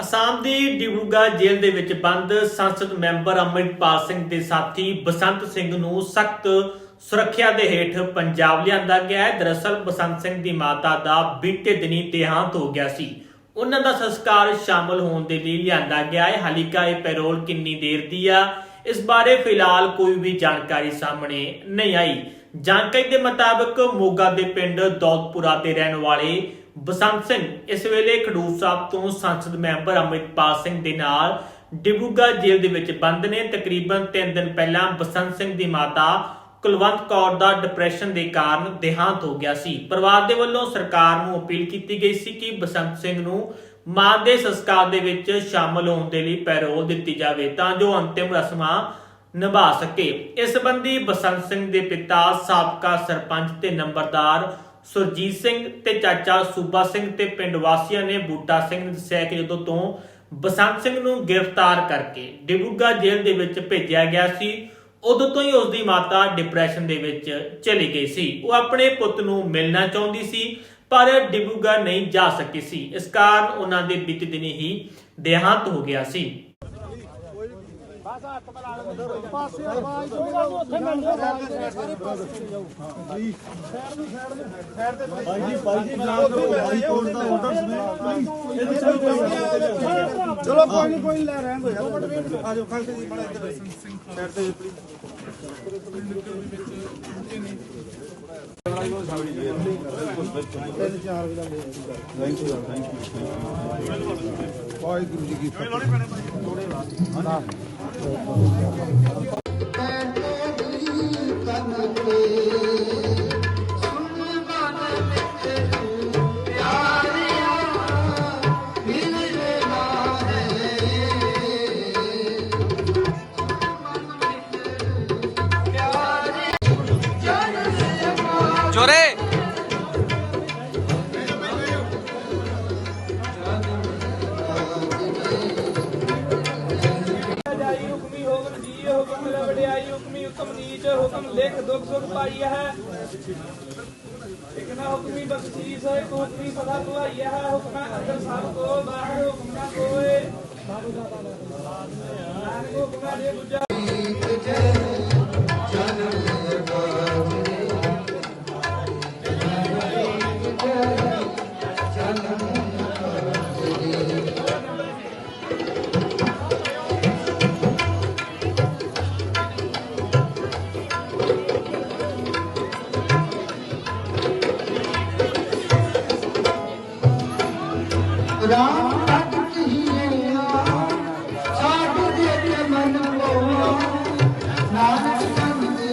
ਅਸਾਮ ਦੀ ਡਿਬਰੂਗੜ੍ਹ ਜੇਲ੍ਹ ਦੇ ਵਿੱਚ ਬੰਦ ਸੰਸਦ ਮੈਂਬਰ ਅਮਰਿਤਪਾਲ ਸਿੰਘ ਦੇ ਸਾਥੀ ਬਸੰਤ ਸਿੰਘ ਨੂੰ ਸਖਤ ਸੁਰੱਖਿਆ ਦੇ ਹੇਠ ਪੰਜਾਬ ਲਿਆਂਦਾ ਗਿਆ ਹੈ। ਦਰਅਸਲ ਬਸੰਤ ਸਿੰਘ ਦੀ ਮਾਤਾ ਦਾ ਬੀਤੇ ਦਿਨੀ ਦੇਹਾਂਤ ਹੋ ਗਿਆ ਸੀ। ਉਹਨਾਂ ਦਾ ਸੰਸਕਾਰ ਸ਼ਾਮਲ ਹੋਣ ਦੇ ਲਈ ਲਿਆਂਦਾ ਗਿਆ ਹੈ। ਹਾਲਿਕਾ ਇਹ ਪੈਰੋਲ ਕਿੰਨੀ ਦੇਰ ਦੀ ਆ, ਇਸ ਬਾਰੇ ਫਿਲਹਾਲ ਕੋਈ ਵੀ ਜਾਣਕਾਰੀ ਸਾਹਮਣੇ ਨਹੀਂ ਆਈ। ਜਾਣਕਾਰੀ ਦੇ ਮੁਤਾਬਕ ਮੋਗਾ ਦੇ ਪਿੰਡ ਦੌਲਤਪੁਰਾ ਦੇ ਰਹਿਣ ਵਾਲੇ ਬਸੰਤ ਸਿੰਘ ਇਸ ਵੇਲੇ ਖਡੂਰ ਸਾਹਿਬ ਤੋਂ ਸੰਸਦ ਮੈਂਬਰ ਅਮਰਿਤਪਾਲ ਸਿੰਘ ਦੇ ਨਾਲ ਡਿਬਰੂਗੜ੍ਹ ਜੇਲ੍ਹ ਦੇ ਵਿੱਚ ਬੰਦ ਨੇ। ਤਕਰੀਬਨ 3 ਦਿਨ ਪਹਿਲਾਂ ਬਸੰਤ ਸਿੰਘ ਦੀ ਮਾਤਾ ਕੁਲਵੰਤ ਕੌਰ ਦਾ ਡਿਪਰੈਸ਼ਨ ਦੇ ਕਾਰਨ ਦੇਹਾਂਤ ਹੋ ਗਿਆ ਸੀ। ਪਰਿਵਾਰ ਦੇ ਵੱਲੋਂ ਸਰਕਾਰ ਨੂੰ ਅਪੀਲ ਕੀਤੀ ਗਈ ਸੀ ਕਿ ਬਸੰਤ ਸਿੰਘ ਨੂੰ ਮਾਂ ਦੇ ਸੰਸਕਾਰ ਦੇ ਵਿੱਚ ਸ਼ਾਮਲ ਹੋਣ ਦੇ ਲਈ ਪੈਰੋਲ ਦਿੱਤੀ ਜਾਵੇ ਤਾਂ ਜੋ ਅੰਤਿਮ ਰਸਮਾਂ ਨਿਭਾ ਸਕੇ। ਇਸ ਸੰਬੰਧੀ ਬਸੰਤ ਸਿੰਘ ਦੇ ਪਿਤਾ ਸਾਬਕਾ ਸਰਪੰਚ ਤੇ ਨੰਬਰਦਾਰ ਸੁਰਜੀਤ ਸਿੰਘ ਤੇ ਚਾਚਾ ਸੂਬਾ ਸਿੰਘ ਤੇ ਪਿੰਡ ਵਾਸੀਆਂ ਨੇ ਬੂਟਾ ਸਿੰਘ ਨੇ ਦੱਸਿਆ ਕਿ ਜਦੋਂ ਤੋਂ ਬਸੰਤ ਸਿੰਘ ਨੂੰ ਗ੍ਰਿਫਤਾਰ ਕਰਕੇ ਡਿਬੂਗਾ ਜੇਲ੍ਹ ਦੇ ਵਿੱਚ ਭੇਜਿਆ ਗਿਆ ਸੀ, ਉਦੋਂ ਤੋਂ ਹੀ ਉਸ ਦੀ ਮਾਤਾ ਡਿਪਰੈਸ਼ਨ ਦੇ ਵਿੱਚ ਚਲੀ ਗਈ ਸੀ। ਉਹ ਆਪਣੇ ਪੁੱਤ ਨੂੰ ਮਿਲਣਾ ਚਾਹੁੰਦੀ ਸੀ, ਪਰ ਡਿਬੂਗਾ ਨਹੀਂ ਜਾ ਸਕੀ ਸੀ। ਇਸ ਕਾਰਨ ਉਹਨਾਂ ਦੇ ਬੀਤੇ ਦਿਨੀ ਹੀ ਦੇਹਾਂਤ ਹੋ ਗਿਆ ਸੀ। ਚਲੋ ਕੋਈ ਨਹੀਂ ਕੋਈ ਨੀ, ਲੈ ਰਹਿਣ ਦੋ ਯਾਰ ਆ ਜਾਓ ਖਾਲਸੇ ਜੀ ਬੜਾ ਇੱਧਰ ਸਾਈਡ ਤੇ please thank you thank you Waheguru ji ਕੀ ਫਤਿਹ। ਚੋਰੇ। ਹੁਕਮ ਲਿਖ ਦੁਖ ਸੁਖ ਪਾਈ ਹੈ ਇਕ ਹੁਕਮੀ ਬਖਸ਼ੀਸ ਹੈ ਹੁਕਮੀ ਸਦਾ ਤੁਆਈ ਹੈ ਹੁਕਮ ਅੰਦਰ ਸਭ ਕੋ ਬਾਹਰ ਹੁਕਮ ਨਾ ਕੋਏ ਨਾਨਕ ਹੁਕਮ ਦੇ ਬੁਝਾ ਰਾਮ ਭਗਤ ਹੀ ਸਾਧ ਦੇ ਮਨ ਕੋ ਨਾਨਕ ਸੰਗ ਦੇ